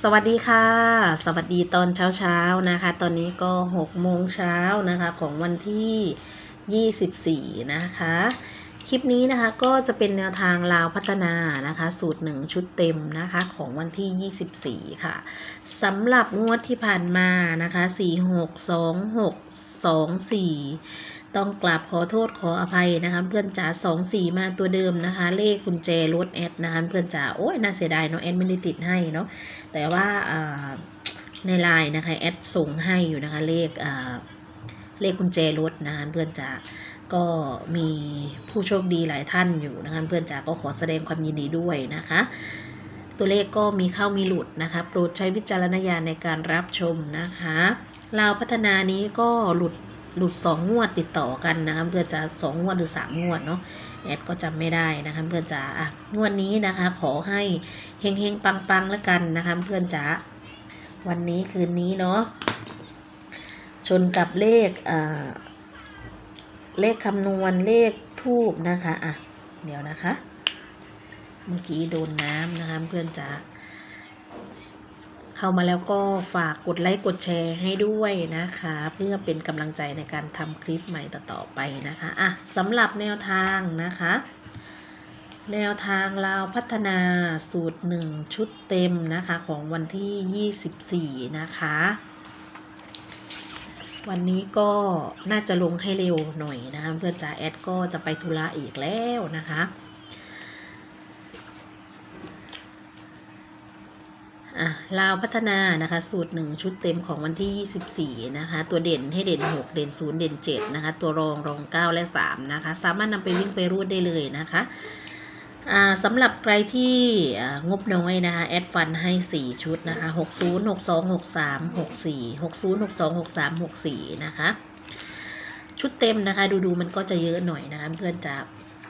สวัสดีค่ะ สวัสดีตอนเช้าๆนะคะ ตอนนี้ก็6โมงเช้านะคะของวันที่24นะคะ คลิปนี้นะคะก็จะเป็นแนวทางลาวพัฒนานะคะ สูตร1ชุดเต็มนะคะของวันที่24ค่ะสำหรับงวดที่ผ่านมานะคะ4 6 2 6 2 4 ต้องกราบขอโทษขออภัยนะคะ เพื่อนจ๋าสองสี่มาตัวเดิมนะคะ เลขกุญแจรถแอดนะคะเพื่อนจ๋าโอ้ยน่าเสียดายเนาะแอดไม่ได้ติดให้เนาะแต่ว่าในไลน์นะคะแอดส่งให้อยู่นะคะเลขเลขกุญแจรถนะคะเพื่อนจ๋าก็มีผู้โชคดีหลายท่านอยู่นะคะเพื่อนจ๋าก็ขอแสดงความยินดีด้วยนะคะตัวเลขก็มีเข้ามีหลุดนะคะ โปรดใช้วิจารณญาณในการรับชมนะคะลาวพัฒนานี้ก็หลุด หลุดสองงวดติดต่อกันนะคะเพื่อนจะสองงวดหรือสามงวดเนาะแอดก็จำไม่ได้นะคะเพื่อนจ๋าอะงวดนี้นะคะ ขอให้เฮงเฮงปังปังๆแล้วกันนะคะเพื่อนจ๋าวันนี้คืนนี้เนาะชนกับเลขอ่าเลขคำนวณเลขทูบนะคะอะเดี๋ยวนะคะ เมื่อกี้โดนน้ำนะคะเพื่อนจ๋า เข้ามาแล้วก็ฝากกดไลค์กดแชร์ให้ด้วยนะคะ เพื่อเป็นกำลังใจในการทำคลิปใหม่ต่อๆไปนะคะอะสำหรับแนวทางนะคะ แนวทางลาวพัฒนาสูตรหนึ่งชุดเต็มนะคะของวันที่ 24 นะคะวันนี้ก็น่าจะลงให้เร็วหน่อยนะคะเพื่อนจ๋าแอดก็จะไปธุระอีกแล้วนะคะ อะลาวพัฒนานะคะ สูตรหนึ่งชุดเต็มของวันที่ 24 นะคะ ตัวเด่นให้เด่น 6 เด่น 0 เด่น 7 นะคะ ตัวรองรอง 9 และ 3 นะคะ สามารถนำไปวิ่งไปรูดได้เลยนะคะอ่าสำหรับใครที่งบน้อยนะคะ แอดฟันให้ 4 ชุดนะคะ 60 62 63 64 60 62 63 64 นะคะ ชุดเต็มนะคะ ดูดูๆมันก็จะเยอะหน่อยนะคะเพื่อนจะ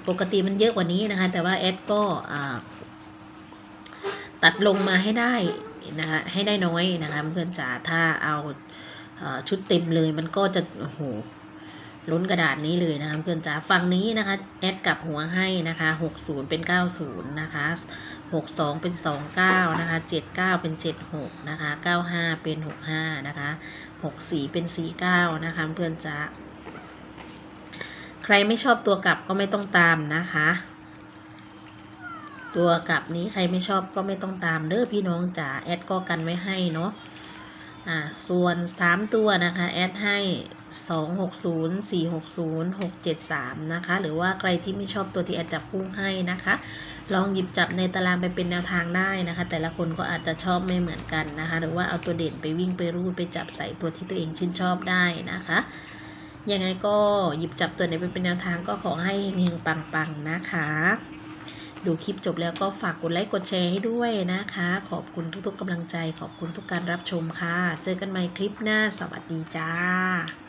ปกติมันเยอะกว่านี้นะคะ แต่ว่าแอดก็อ่า ตัดลงมาให้ได้นะคะให้ได้น้อยนะคะเพื่อนจ๋าถ้าเอาชุดเต็มเลยมันก็จะโอ้โหล้นกระดาษนี้เลยนะคะเพื่อนจ๋าฝั่งนี้นะคะแอดกลับหัวให้นะคะหกศูนย์เป็นเก้าศูนย์นะคะหกสองเป็นสองเก้านะคะเจ็ดเก้าเป็นเจ็ดหกนะคะเก้าห้าเป็นหกห้านะคะหกสี่เป็นสี่เก้านะคะเพื่อนจ๋าใครไม่ชอบตัวกลับก็ไม่ต้องตามนะคะ ตัวกลับนี้ใครไม่ชอบก็ไม่ต้องตามเด้อพี่น้องจ๋าแอดก็กันไว้ให้เนาะอ่าส่วนสามตัวนะคะแอดให้สองหกศูนย์สี่หกศูนย์หกเจ็ดสามนะคะหรือว่าใครที่ไม่ชอบตัวที่แอดจับพุ่งให้นะคะ ลองหยิบจับในตารางไปเป็นแนวทางได้นะคะ แต่ละคนก็อาจจะชอบไม่เหมือนกันนะคะ หรือว่าเอาตัวเด่นไปวิ่งไปรูดไปจับใส่ตัวที่ตัวเองชื่นชอบได้นะคะยังไงก็หยิบจับตัวไหนไปเป็นแนวทางก็ขอให้เฮงๆปังๆนะคะ ดูคลิปจบแล้วก็ฝากกดไลค์กดแชร์ให้ด้วยนะคะ ขอบคุณทุกๆกำลังใจ ขอบคุณทุกการรับชมค่ะ เจอกันใหม่คลิปหน้า สวัสดีจ้า